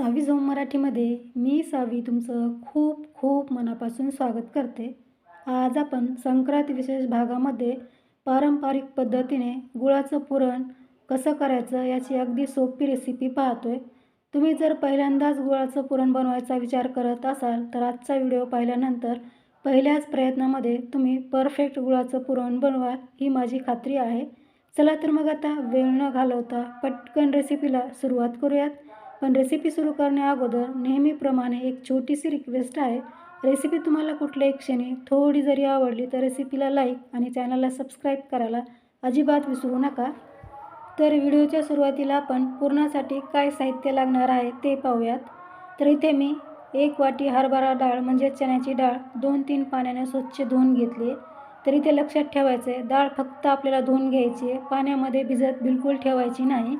सावी zone मराठीमध्ये मी सावी तुमचं खूप खूप मनापासून स्वागत करते. आज आपण संक्रांत विशेष भागामध्ये पारंपरिक पद्धतीने गुळाचं पुरण कसं करायचं याची अगदी सोपी रेसिपी पाहतोय. तुम्ही जर पहिल्यांदाच गुळाचं पुरण बनवायचा विचार करत असाल तर आजचा व्हिडिओ पाहिल्यानंतर पहिल्याच प्रयत्नामध्ये तुम्ही परफेक्ट गुळाचं पुरण बनवाल ही माझी खात्री आहे. चला तर मग आता वेळ न घालवता पटकन रेसिपीला सुरुवात करूयात. पण रेसिपी सुरू करण्याअगोदर नेहमीप्रमाणे एक छोटीशी रिक्वेस्ट आहे. रेसिपी तुम्हाला कुठल्याही क्षणी थोडी जरी आवडली तर रेसिपीला लाईक आणि चॅनलला सबस्क्राईब करायला अजिबात विसरू नका. तर व्हिडिओच्या सुरुवातीला आपण पुरणासाठी काय साहित्य लागणार आहे ते पाहूयात. तर इथे मी एक वाटी हरभरा डाळ म्हणजे चण्याची डाळ दोन तीन पाण्याने स्वच्छ धुवून घेतली तर इथे लक्षात ठेवायचं आहे डाळ फक्त आपल्याला धुवून घ्यायची आहे. पाण्यामध्ये भिजत बिलकुल ठेवायची नाही.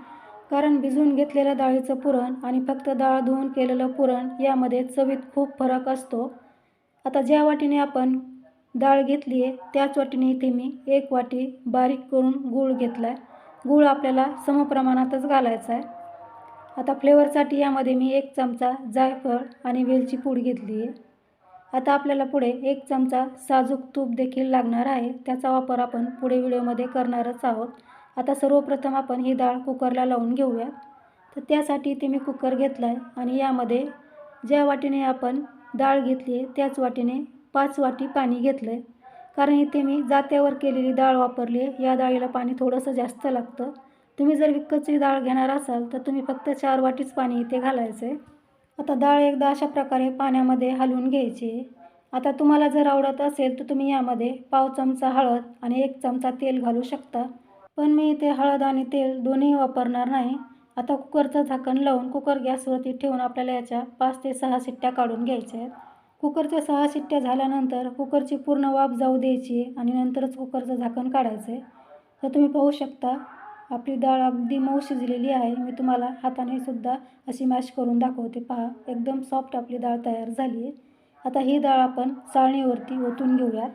कारण भिजवून घेतलेलं डाळीचं पुरण आणि फक्त डाळ धुवून केलेलं पुरण यामध्ये चवीत खूप फरक असतो. आता ज्या वाटीने आपण डाळ घेतली आहे त्याच वाटीने इथे मी एक वाटी बारीक करून गूळ घेतला आहे गूळ आपल्याला समप्रमाणातच घालायचा आहे. आता फ्लेवरसाठी यामध्ये मी एक चमचा जायफळ आणि वेलची पूड घेतली आहे आता आपल्याला पुढे एक चमचा साजूक तूप देखील लागणार आहे. त्याचा वापर आपण पुढे व्हिडिओमध्ये करणारच आहोत. आता सर्वप्रथम आपण ही डाळ कुकरला लावून घेऊयात. तर त्यासाठी इथे मी कुकर घेतला आहे आणि यामध्ये ज्या वाटीने आपण डाळ घेतली आहे त्याच वाटीने पाच वाटी पाणी घेतलं आहे कारण इथे मी जात्यावर केलेली डाळ वापरली आहे. या डाळीला पाणी थोडंसं जास्त लागतं. तुम्ही जर विकतची डाळ घेणार असाल तर तुम्ही फक्त चार वाटीच पाणी इथे घालायचं आहे. आता डाळ एकदा अशा प्रकारे पाण्यामध्ये हलवून घ्यायची आता तुम्हाला जर आवडत असेल तर तुम्ही यामध्ये पाव चमचा हळद आणि एक चमचा तेल घालू शकता. पण मी इथे हळद आणि तेल दोन्ही वापरणार नाही. आता कुकरचं झाकण लावून कुकर गॅसवरती ठेवून आपल्याला याच्या पाच ते सहा शिट्ट्या काढून घ्यायच्या आहेत. कुकरच्या सहा शिट्ट्या झाल्यानंतर कुकरची पूर्ण वाफ जाऊ द्यायची आणि नंतरच कुकरचं झाकण काढायचं आहे तर तुम्ही पाहू शकता आपली डाळ अगदी मऊ शिजलेली आहे. मी तुम्हाला हाताने सुद्धा अशी मॅश करून दाखवते. पहा एकदम सॉफ्ट आपली डाळ तयार झाली आहे आता ही डाळ आपण चाळणीवरती ओतून घेऊयात.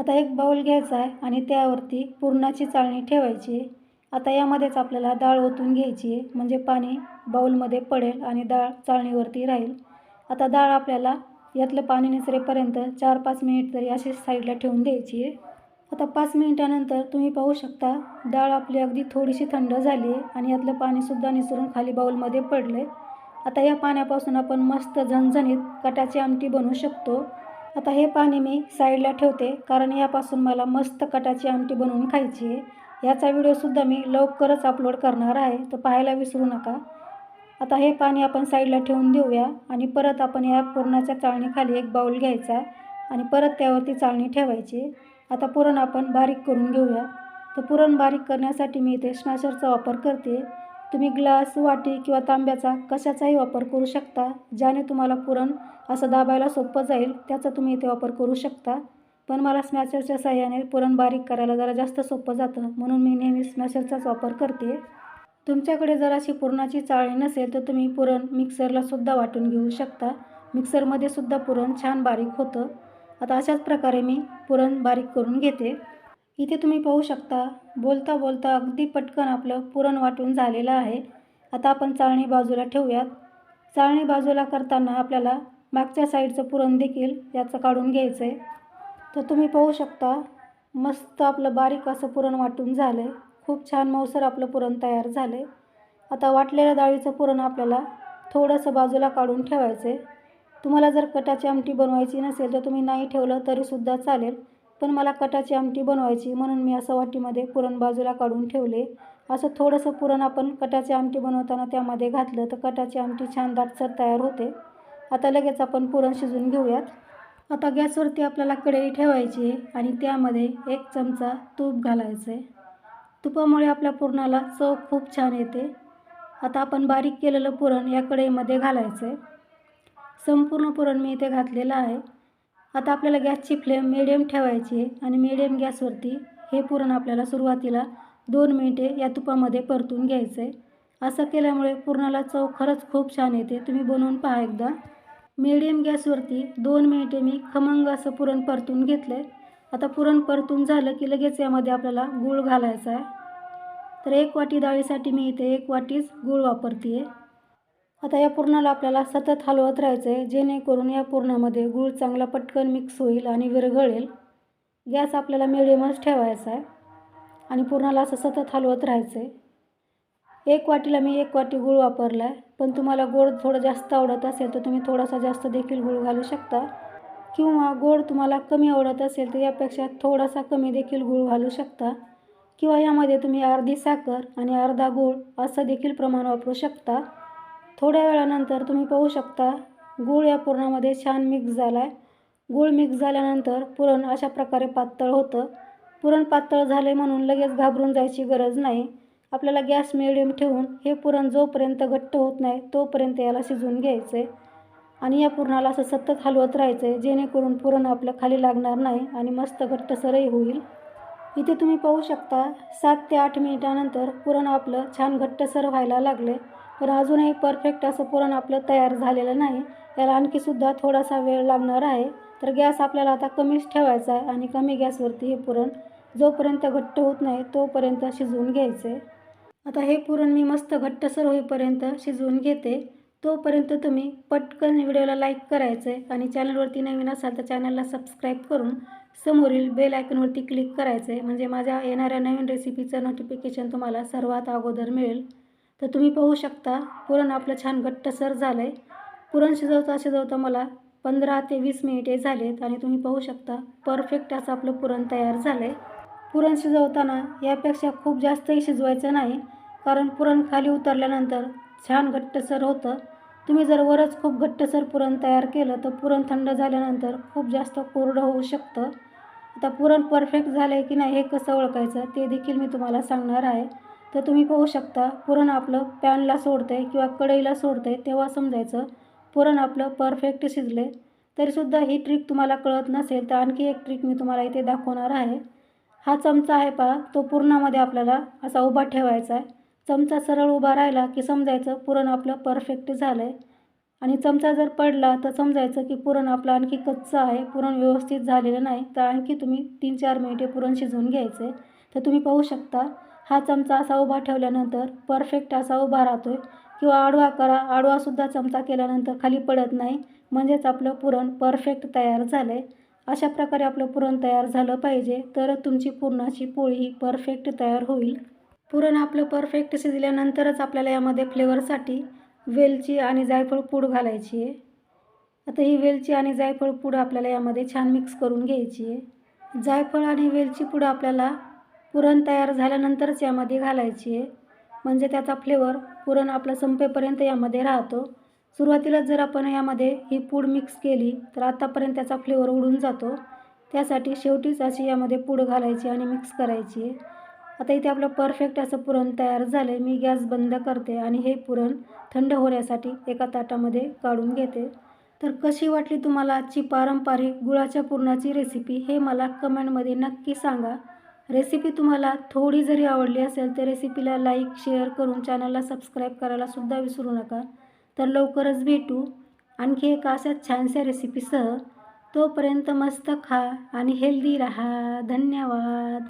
आता एक बाऊल घ्यायचा आहे आणि त्यावरती पुरणाची चाळणी ठेवायची आहे. आता यामध्येच आपल्याला डाळ ओतून घ्यायची आहे म्हणजे पाणी बाऊलमध्ये पडेल आणि डाळ चाळणीवरती राहील. आता डाळ आपल्याला यातलं पाणी निसरेपर्यंत चार पाच मिनिट तरी अशीच साईडला ठेवून द्यायची आहे. आता पाच मिनिटानंतर तुम्ही पाहू शकता डाळ आपली अगदी थोडीशी थंड झाली आहे आणि यातलं पाणीसुद्धा निसरून खाली बाऊलमध्ये पडलं आहे आता या पाण्यापासून आपण मस्त झणझणीत कटाची आमटी बनवू शकतो. आता हे पाणी मी साईडला ठेवते कारण यापासून मला मस्त कटाची आमटी बनवून खायची आहे. याचा व्हिडिओसुद्धा मी लवकरच अपलोड करणार आहे तर पाहायला विसरू नका. आता हे पाणी आपण साईडला ठेवून देऊया आणि परत आपण या पुरणाच्या चाळणीखाली एक बाऊल घ्यायचा आणि परत त्यावरती चाळणी ठेवायची. आता पुरण आपण बारीक करून घेऊया. तर पुरण बारीक करण्यासाठी मी इथे स्मॅशरचा वापर करते. तुम्ही ग्लास वाटी किंवा तांब्याचा कशाचाही वापर करू शकता ज्याने तुम्हाला पुरण असं दाबायला सोपं जाईल त्याचा तुम्ही इथे वापर करू शकता. पण मला स्मॅशरच्या साह्याने पुरण बारीक करायला जरा जास्त सोपं जातं म्हणून मी नेहमी स्मॅशरचाच वापर करते तुमच्याकडे जर अशी पुरणाची चाळणी नसेल तर तुम्ही पुरण मिक्सरला सुद्धा वाटून घेऊ शकता. मिक्सरमध्ये सुद्धा पुरण छान बारीक होतं. आता अशाच प्रकारे मी पुरण बारीक करून घेते. इथे तुम्ही पाहू शकता बोलता बोलता अगदी पटकन आपलं पुरण वाटून झालेलं आहे. आता आपण चाळणी बाजूला ठेवूयात. चाळणी बाजूला करताना आपल्याला मागच्या साईडचं पुरण देखील याचं काढून घ्यायचं आहे तर तुम्ही पाहू शकता मस्त आपलं बारीक असं पुरण वाटून झालं आहे खूप छान मौसर आपलं पुरण तयार झालं आहे आता वाटलेल्या डाळीचं पुरण आपल्याला थोडंसं बाजूला काढून ठेवायचं आहे तुम्हाला जर कटाची आमटी बनवायची नसेल तर तुम्ही नाही ठेवलं तरीसुद्धा चालेल. पण मला कटाची आमटी बनवायची म्हणून मी असं वाटीमध्ये पुरण बाजूला काढून ठेवले. असं थोडंसं पुरण आपण कटाची आमटी बनवताना त्यामध्ये घातलं तर कटाची आमटी छान दाटसर तयार होते. आता लगेच आपण पुरण शिजून घेऊयात. आता गॅसवरती आपल्याला कढई ठेवायची आहे आणि त्यामध्ये एक चमचा तूप घालायचं आहे तुपामुळे आपल्या पुरणाला चव खूप छान येते. आता आपण बारीक केलेलं पुरण या कढईमध्ये घालायचं आहे संपूर्ण पुरण मी इथे घातलेलं आहे. आता आपल्याला गॅसची फ्लेम मिडियम ठेवायची आहे आणि मिडियम गॅसवरती हे पुरण आपल्याला सुरुवातीला दोन मिनिटे या तुपामध्ये परतून घ्यायचं आहे असं केल्यामुळे पुरणाला चव खरंच खूप छान येते. तुम्ही बनवून पहा एकदा. मिडियम गॅसवरती दोन मिनिटे मी खमंग असं पुरण परतून घेतलं आहे आता पुरण परतून झालं की लगेच यामध्ये आपल्याला गूळ घालायचा आहे. तर एक वाटी डाळीसाठी मी इथे एक वाटीच गूळ वापरते आहे आता या पुरणाला आपल्याला सतत हलवत राहायचं आहे जेणेकरून या पुरणामध्ये गूळ चांगला पटकन मिक्स होईल आणि विरघळेल. गॅस आपल्याला मिडियमच ठेवायचा आहे आणि पुरणाला असं सतत हलवत राहायचं आहे एक वाटीला मी एक वाटी गूळ वापरला आहे पण तुम्हाला गोड थोडं जास्त आवडत असेल तर तुम्ही थोडासा जास्त देखील गूळ घालू शकता. किंवा गोड तुम्हाला कमी आवडत असेल तर यापेक्षा थोडासा कमी देखील गूळ घालू शकता. किंवा यामध्ये तुम्ही अर्धी साखर आणि अर्धा गूळ असं देखील प्रमाण वापरू शकता. थोड्या वेळानंतर तुम्ही पाहू शकता गूळ या पुरणामध्ये छान मिक्स झाला आहे गूळ मिक्स झाल्यानंतर पुरण अशा प्रकारे पातळ होतं. पुरण पातळ झाले म्हणून लगेच घाबरून जायची गरज नाही. आपल्याला गॅस मिडियम ठेवून हे पुरण जोपर्यंत घट्ट होत नाही तोपर्यंत याला शिजवून घ्यायचं आहे आणि या पुरणाला असं सतत हलवत राहायचं आहे जेणेकरून पुरण आपलं खाली लागणार नाही आणि मस्त घट्टसरही होईल. इथे तुम्ही पाहू शकता सात ते आठ मिनिटानंतर पुरण आपलं छान घट्टसर व्हायला लागले पण अजूनही परफेक्ट असं पुरण आपलं तयार झालेलं नाही. त्याला आणखीसुद्धा थोडासा वेळ लागणार आहे. तर गॅस आपल्याला आता कमीच ठेवायचा आहे आणि कमी गॅसवरती हे पुरण जोपर्यंत घट्ट होत नाही तोपर्यंत शिजवून घ्यायचं. आहे आता हे पुरण मी मस्त घट्टसर होईपर्यंत शिजवून घेते. तोपर्यंत तुम्ही पटकन व्हिडिओला लाईक करायचं आहे आणि चॅनलवरती नवीन असाल तर चॅनलला सबस्क्राईब करून समोरील बेल आयकनवरती क्लिक करायचं आहे म्हणजे माझ्या येणाऱ्या नवीन रेसिपीचं नोटिफिकेशन तुम्हाला सर्वात अगोदर मिळेल. तर तुम्ही पाहू शकता पुरण आपलं छान घट्टसर झालं आहे पुरण शिजवता शिजवता मला पंधरा ते वीस मिनिटे झालेत आणि तुम्ही पाहू शकता परफेक्ट असं आपलं पुरण तयार झालं आहे पुरण शिजवताना यापेक्षा खूप जास्तही शिजवायचं नाही कारण पुरण खाली उतरल्यानंतर छान घट्टसर होतं. तुम्ही जर वरच खूप घट्टसर पुरण तयार केलं तर पुरण थंड झाल्यानंतर खूप जास्त कोरडं होऊ शकतं. आता पुरण परफेक्ट झालं आहे की नाही हे कसं ओळखायचं ते देखील मी तुम्हाला सांगणार आहे. तर तुम्ही पाहू शकता पुरण आपलं पॅनला सोडतं आहे किंवा कढईला सोडतं आहे तेव्हा समजायचं. पुरण आपलं परफेक्ट शिजले तरीसुद्धा ही ट्रिक तुम्हाला कळत नसेल तर आणखी एक ट्रिक मी तुम्हाला इथे दाखवणार आहे. हा चमचा आहे पहा तो पुरणामध्ये आपल्याला असा उभा ठेवायचा आहे. चमचा सरळ उभा राहिला की समजायचं पुरण आपलं परफेक्ट झालं आहे आणि चमचा जर पडला तर समजायचं की पुरण आपलं आणखी कच्चं आहे पुरण व्यवस्थित झालेलं नाही. तर आणखी तुम्ही तीन चार मिनिटे पुरण शिजवून घ्यायचं आहे तर तुम्ही पाहू शकता हा चमचा असा उभा ठेवल्यानंतर परफेक्ट असा उभा राहतो आहे किंवा आडवा करा आडवासुद्धा चमचा केल्यानंतर खाली पडत नाही. म्हणजेच आपलं पुरण परफेक्ट तयार झालं आहे अशा प्रकारे आपलं पुरण तयार झालं पाहिजे. तर तुमची पुरणाची पोळी ही परफेक्ट तयार होईल. पुरण आपलं परफेक्ट शिजल्यानंतरच आपल्याला यामध्ये फ्लेवरसाठी वेलची आणि जायफळ पूड घालायची आहे. आता ही वेलची आणि जायफळ पूड आपल्याला यामध्ये छान मिक्स करून घ्यायची आहे. जायफळ आणि वेलची पूड आपल्याला पुरण तयार झाल्यानंतरच यामध्ये घालायची आहे. म्हणजे त्याचा फ्लेवर पुरण आपलं संपेपर्यंत यामध्ये राहतो. सुरुवातीलाच जर आपण यामध्ये ही पूड मिक्स केली तर आत्तापर्यंत त्याचा फ्लेवर उडून जातो. त्यासाठी शेवटीच अशी यामध्ये पूड घालायची आणि मिक्स करायची आहे. आता इथे आपलं परफेक्ट असं पुरण तयार झालं आहे मी गॅस बंद करते आणि हे पुरण थंड होण्यासाठी एका ताटामध्ये काढून घेते. तर कशी वाटली तुम्हाला आजची पारंपरिक गुळाच्या पुरणाची रेसिपी हे मला कमेंटमध्ये नक्की सांगा. रेसिपी तुम्हाला थोडी जरी आवडली असेल तर रेसिपीला लाईक शेअर करून चॅनलला सबस्क्राईब करायलासुद्धा विसरू नका. तर लवकरच भेटू आणखी एका अशा छानशा रेसिपीसह तोपर्यंत मस्त खा आणि हेल्दी राहा. धन्यवाद.